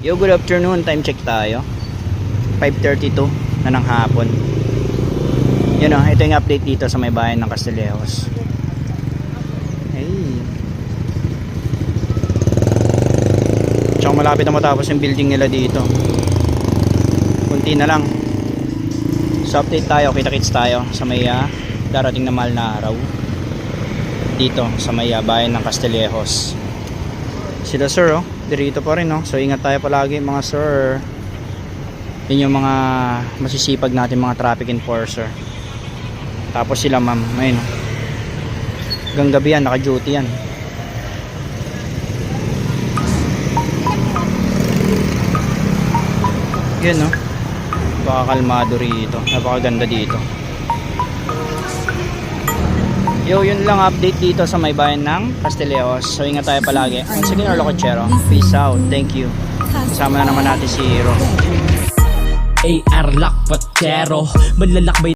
Yo, good afternoon. Time check tayo. 5.32 na ng hapon. Yun o, ito yung update dito sa may bayan ng Castillejos. Hey. Tsaka malapit na matapos yung building nila dito. Kunti na lang. So update tayo, kita-kits tayo sa may ah, darating na mahal na araw. Dito sa may ah, bayan ng Castillejos. Sila sir oh, dirito pa rin oh. So ingat tayo palagi mga sir. Yun yung mga masisipag natin mga traffic enforcer. Tapos sila ma'am, ayun. Hanggang gabi yan, naka-duty yan. Yun no. Baka kalmado rito. Napakaganda dito. Yo, yun lang update dito sa may bayan ng Castilleos. So ingat tayo palagi. Again, Orlo Cochero. Peace out. Thank you. Kasama na naman natin si Hero. AR Lakpatero Malalakbay